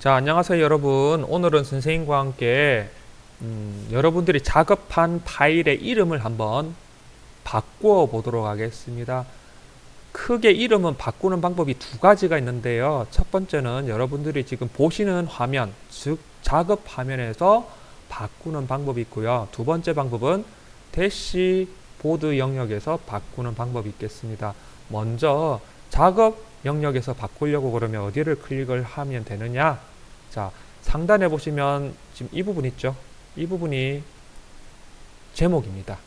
자, 안녕하세요, 여러분. 오늘은 선생님과 함께 음, 여러분들이 작업한 파일의 이름을 한번 바꾸어 보도록 하겠습니다. 크게 이름은 바꾸는 방법이 두 가지가 있는데요. 첫 번째는 여러분들이 지금 보시는 화면, 즉 작업 화면에서 바꾸는 방법이 있고요. 두 번째 방법은 대시보드 영역에서 바꾸는 방법이 있겠습니다. 먼저 작업 영역에서 바꾸려고 그러면 어디를 클릭을 하면 되느냐? 자, 상단에 보시면 지금 이 부분 있죠? 이 부분이 제목입니다.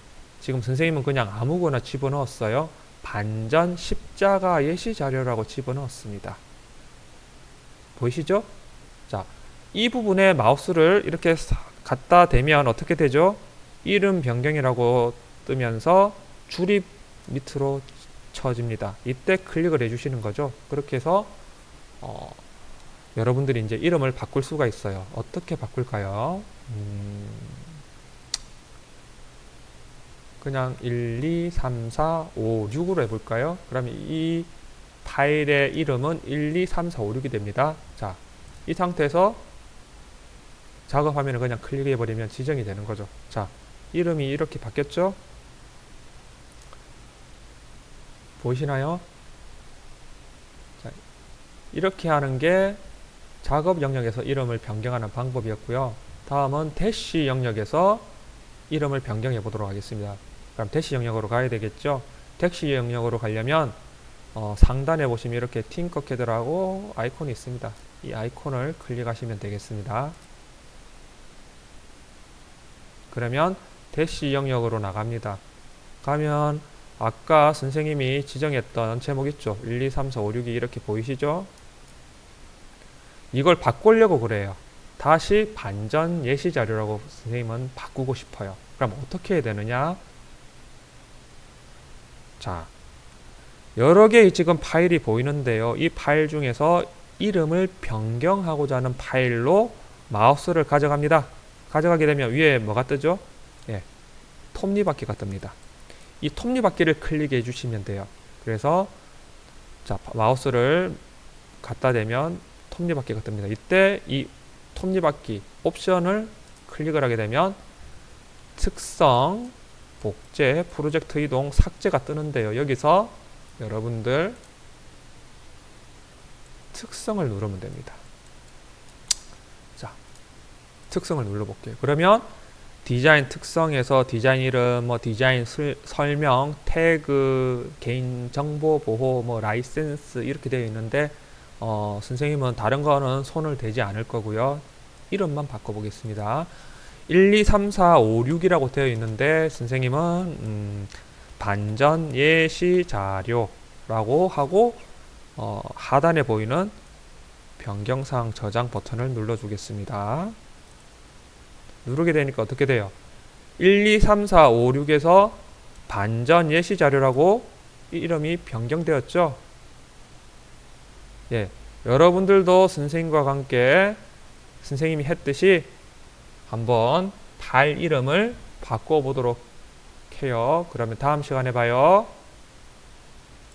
지금 선생님은 그냥 아무거나 집어넣었어요. 반전 십자가 예시 자료라고 집어넣었습니다. 보이시죠? 자, 이 부분에 마우스를 이렇게 사- 갖다 대면 어떻게 되죠? 이름 변경이라고 뜨면서 줄이 밑으로 쳐집니다. 이때 클릭을 해주시는 거죠. 그렇게 해서 어, 여러분들이 이제 이름을 바꿀 수가 있어요. 어떻게 바꿀까요? 음, 그냥 1, 2, 3, 4, 5, 6으로 해볼까요? 그러면 이 파일의 이름은 1, 2, 3, 4, 5, 6이 됩니다. 자, 이 상태에서 작업 화면을 그냥 클릭해버리면 지정이 되는 거죠. 자, 이름이 이렇게 바뀌었죠? 보이시나요? 자, 이렇게 하는 게 작업 영역에서 이름을 변경하는 방법이었고요. 다음은 대시 영역에서 이름을 변경해 보도록 하겠습니다. 그럼 대시 영역으로 가야 되겠죠? 대시 영역으로 가려면 어, 상단에 보시면 이렇게 팅커캐드라고 아이콘이 있습니다. 이 아이콘을 클릭하시면 되겠습니다. 그러면 대시 영역으로 나갑니다. 가면 아까 선생님이 지정했던 제목 있죠? 1, 2, 3, 4, 5, 6이 이렇게 보이시죠? 이걸 바꾸려고 그래요. 다시 반전 예시 자료라고 선생님은 바꾸고 싶어요. 그럼 어떻게 해야 되느냐? 자, 여러 개의 지금 파일이 보이는데요. 이 파일 중에서 이름을 변경하고자 하는 파일로 마우스를 가져갑니다. 가져가게 되면 위에 뭐가 뜨죠? 예, 톱니바퀴가 뜹니다. 이 톱니바퀴를 클릭해 주시면 돼요. 그래서 자 마우스를 갖다 대면 톱니바퀴가 뜹니다. 이때 이 톱니바퀴 옵션을 클릭을 하게 되면 특성, 복제, 프로젝트 이동, 삭제가 뜨는데요. 여기서 여러분들 특성을 누르면 됩니다. 자, 특성을 눌러볼게요. 그러면 디자인 특성에서 디자인 이름, 뭐 디자인 술- 설명, 태그, 개인 정보 보호, 뭐 라이센스 이렇게 되어 있는데 어, 선생님은 다른 거는 손을 대지 않을 거고요. 이름만 바꿔보겠습니다. 1, 2, 3, 4, 5, 6이라고 되어 있는데 선생님은 음, 반전 예시 자료라고 하고 어, 하단에 보이는 변경사항 저장 버튼을 눌러주겠습니다. 누르게 되니까 어떻게 돼요? 1, 2, 3, 4, 5, 6에서 반전 예시 자료라고 이 이름이 변경되었죠? 예. 여러분들도 선생님과 함께 선생님이 했듯이 한번 파일 이름을 바꿔 보도록 해요. 그러면 다음 시간에 봐요.